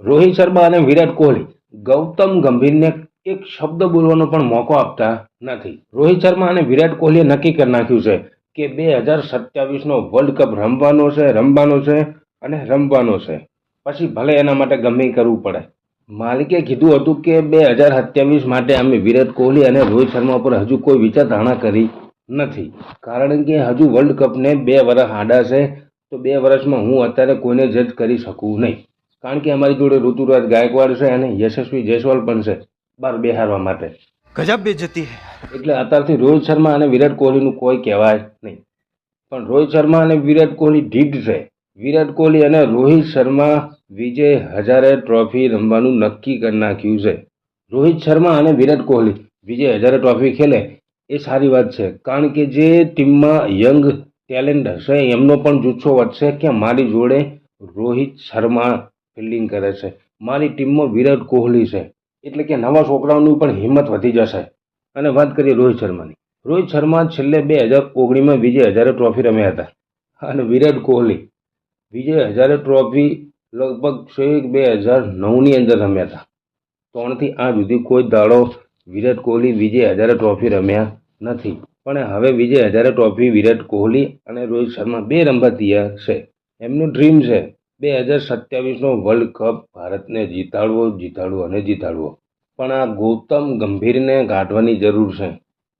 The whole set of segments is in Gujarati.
રોહિત શર્મા અને વિરાટ કોહલી ગૌતમ ગંભીરને એક શબ્દ બોલવાનો પણ મોકો આપતા નથી. રોહિત શર્મા અને વિરાટ કોહલીએ નક્કી કરી નાખ્યું છે કે બે હજાર સત્યાવીસનો વર્લ્ડ કપ રમવાનો છે રમવાનો છે અને રમવાનો છે. પછી ભલે એના માટે ગમે કરવું પડે. માલિકે કીધું હતું કે બે હજાર સત્યાવીસ માટે અમે વિરાટ કોહલી અને રોહિત શર્મા પર હજુ કોઈ વિચારધારણા કરી નથી. કારણ કે હજુ વર્લ્ડ કપને બે વર્ષ આડા છે, તો બે વર્ષમાં હું અત્યારે કોઈને જજ કરી શકું નહીં. કારણ કે અમારી જોડે ઋતુરાજ ગાયકવાડ છે અને યશસ્વી જયસ્વાલ પણ છે બહાર બેહારવા માટે. ગજબ બે જતી એટલે અત્યારથી રોહિત શર્મા અને વિરાટ કોહલીનું કોઈ કહેવાય નહીં. પણ રોહિત શર્મા અને વિરાટ કોહલી ઢીડ છે. વિરાટ કોહલી અને રોહિત શર્મા વિજય હજારે ટ્રોફી રમવાનું નક્કી કરી નાખ્યું છે. રોહિત શર્મા અને વિરાટ કોહલી વિજય હજારે ટ્રોફી ખેલે એ સારી વાત છે. કારણ કે જે ટીમમાં યંગ ટેલેન્ટ હશે એમનો પણ જુસ્સો વધશે કે મારી જોડે રોહિત શર્મા ફિલ્ડિંગ કરે છે. મારી ટીમમાં વિરાટ કોહલી છે. એટલે કે નવા છોકરાઓની પણ હિંમત વધી જશે. અને વાત કરીએ રોહિત શર્માની. રોહિત શર્મા છેલ્લે બે હજાર ઓગણીસમાં વિજય હજારે ટ્રોફી રમ્યા હતા. અને વિરાટ કોહલી વિજય હજારે ટ્રોફી લગભગ છેક બે હજાર નવની અંદર રમ્યા હતા. ત્રણથી આ સુધી કોઈ દાડો વિરાટ કોહલી વિજય હજારે ટ્રોફી રમ્યા નથી. પણ હવે વિજય હજારે ટ્રોફી વિરાટ કોહલી અને રોહિત શર્મા બે રમવા તૈયાર છે. એમનું ડ્રીમ છે. બે હજાર સત્યાવીસનો વર્લ્ડ કપ ભારતને જીતાડવો જીતાડવો અને જીતાડવો. પણ આ ગૌતમ ગંભીરને કાઢવાની જરૂર છે.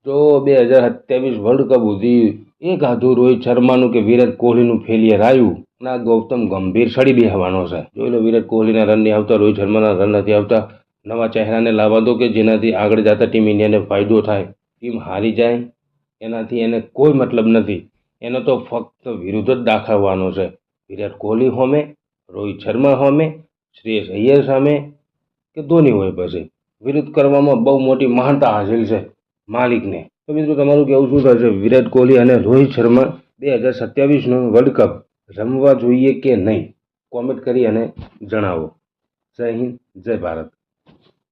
જો બે હજાર સત્યાવીસ વર્લ્ડ કપ સુધી એક હાથું રોહિત શર્માનું કે વિરાટ કોહલીનું ફેલિયર આવ્યું આ ગૌતમ ગંભીર સડી બેહવાનો છે. જોઈ લો વિરાટ કોહલીના રન નહીં આવતા, રોહિત શર્માના રન નથી આવતા. નવા ચહેરાને લાવવા દો કે જેનાથી આગળ જતા ટીમ ઇન્ડિયાને ફાયદો થાય. ટીમ હારી જાય, એનાથી એને કોઈ મતલબ નથી. એનો તો ફક્ત વિરુદ્ધ જ દાખવવાનો છે. વિરાટ કોહલી હોમે, રોહિત શર્મા હોમે, શ્રેયસ અય્યર સામે કે ધોની હોય પછી? વિરુદ્ધ કરવામાં બહુ મોટી મહાનતા હાસિલ છે માલિકને. તો મિત્રો, તમારું કેવું શું થશે? વિરાટ કોહલી અને રોહિત શર્મા બે હજાર સત્યાવીસનો વર્લ્ડ કપ રમવા જોઈએ કે નહીં? કોમેન્ટ કરી અને જણાવો. જય હિન્દ, જય ભારત.